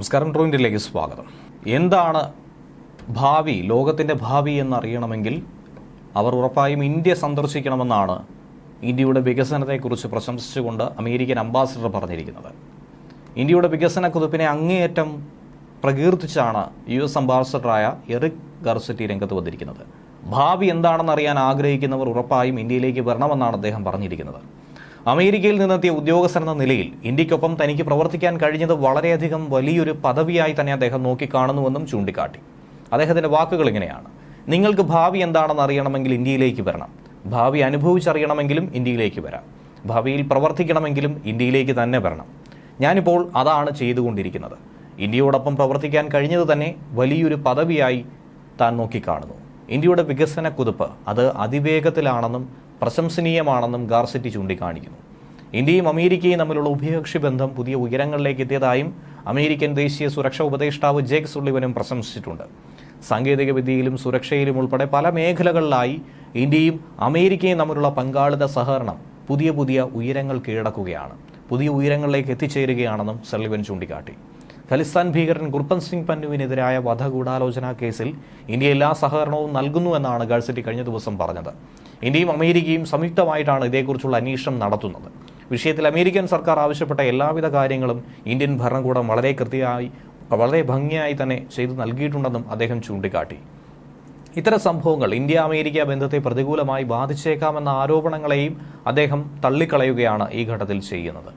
നമസ്കാരം ട്രോയിന്റിലേക്ക് സ്വാഗതം. എന്താണ് ഭാവി ലോകത്തിന്റെ ഭാവി എന്നറിയണമെങ്കിൽ അവർ ഉറപ്പായും ഇന്ത്യ സന്ദർശിക്കണമെന്നാണ് ഇന്ത്യയുടെ വികസനത്തെക്കുറിച്ച് പ്രശംസിച്ചുകൊണ്ട് അമേരിക്കൻ അംബാസിഡർ പറഞ്ഞിരിക്കുന്നത്. ഇന്ത്യയുടെ വികസന കുതിപ്പിനെ അങ്ങേയറ്റം പ്രകീർത്തിച്ചാണ് യു എസ് അംബാസിഡറായ എറിക് ഗർസറ്റി രംഗത്ത് വന്നിരിക്കുന്നത്. ഭാവി എന്താണെന്ന് അറിയാൻ ആഗ്രഹിക്കുന്നവർ ഉറപ്പായും ഇന്ത്യയിലേക്ക് വരണമെന്നാണ് അദ്ദേഹം പറഞ്ഞിരിക്കുന്നത്. അമേരിക്കയിൽ നിന്നെത്തിയ ഉദ്യോഗസ്ഥൻ എന്ന നിലയിൽ ഇന്ത്യക്കൊപ്പം തനിക്ക് പ്രവർത്തിക്കാൻ കഴിഞ്ഞത് വളരെയധികം വലിയൊരു പദവിയായി തന്നെ അദ്ദേഹം നോക്കിക്കാണുന്നുവെന്നും ചൂണ്ടിക്കാട്ടി. അദ്ദേഹത്തിന്റെ വാക്കുകൾ ഇങ്ങനെയാണ്. നിങ്ങൾക്ക് ഭാവി എന്താണെന്ന് അറിയണമെങ്കിൽ ഇന്ത്യയിലേക്ക് വരണം. ഭാവി അനുഭവിച്ചറിയണമെങ്കിലും ഇന്ത്യയിലേക്ക് വരാം. ഭാവിയിൽ പ്രവർത്തിക്കണമെങ്കിലും ഇന്ത്യയിലേക്ക് തന്നെ വരണം. ഞാനിപ്പോൾ അതാണ് ചെയ്തുകൊണ്ടിരിക്കുന്നത്. ഇന്ത്യയോടൊപ്പം പ്രവർത്തിക്കാൻ കഴിഞ്ഞത് തന്നെ വലിയൊരു പദവിയായി താൻ നോക്കിക്കാണുന്നു. ഇന്ത്യയുടെ വികസന കുതിപ്പ് അത് അതിവേഗത്തിലാണെന്നും പ്രശംസനീയമാണെന്നും ഗാർസെറ്റി ചൂണ്ടിക്കാണിക്കുന്നു. ഇന്ത്യയും അമേരിക്കയും തമ്മിലുള്ള ഉഭയകക്ഷി ബന്ധം പുതിയ ഉയരങ്ങളിലേക്ക് എത്തിയതായും അമേരിക്കൻ ദേശീയ സുരക്ഷാ ഉപദേഷ്ടാവ് ജേക്ക് സുള്ളിവനും പ്രശംസിച്ചിട്ടുണ്ട്. സാങ്കേതിക വിദ്യയിലും സുരക്ഷയിലും ഉൾപ്പെടെ പല മേഖലകളിലായി ഇന്ത്യയും അമേരിക്കയും തമ്മിലുള്ള പങ്കാളിത്ത സഹകരണം പുതിയ പുതിയ ഉയരങ്ങൾ കീഴടക്കുകയാണ്. പുതിയ ഉയരങ്ങളിലേക്ക് എത്തിച്ചേരുകയാണെന്നും സള്ളിവൻ ചൂണ്ടിക്കാട്ടി. ഖലിസ്ഥാൻ ഭീകരൻ ഗുർപൻ സിംഗ് പന്നുവിനെതിരായ വധഗൂഢാലോചന കേസിൽ ഇന്ത്യ എല്ലാ സഹകരണവും നൽകുന്നുവെന്നാണ് ഗൾസിറ്റി കഴിഞ്ഞ ദിവസം പറഞ്ഞത്. ഇന്ത്യയും അമേരിക്കയും സംയുക്തമായിട്ടാണ് ഇതേക്കുറിച്ചുള്ള അന്വേഷണം നടത്തുന്നത്. വിഷയത്തിൽ അമേരിക്കൻ സർക്കാർ ആവശ്യപ്പെട്ട എല്ലാവിധ കാര്യങ്ങളും ഇന്ത്യൻ ഭരണകൂടം വളരെ കൃത്യമായി വളരെ ഭംഗിയായി തന്നെ ചെയ്തു നൽകിയിട്ടുണ്ടെന്നും അദ്ദേഹം ചൂണ്ടിക്കാട്ടി. ഇത്തരം സംഭവങ്ങൾ ഇന്ത്യ അമേരിക്ക ബന്ധത്തെ പ്രതികൂലമായി ബാധിച്ചേക്കാമെന്ന ആരോപണങ്ങളെയും അദ്ദേഹം തള്ളിക്കളയുകയാണ് ഈ ഘട്ടത്തിൽ ചെയ്യുന്നത്.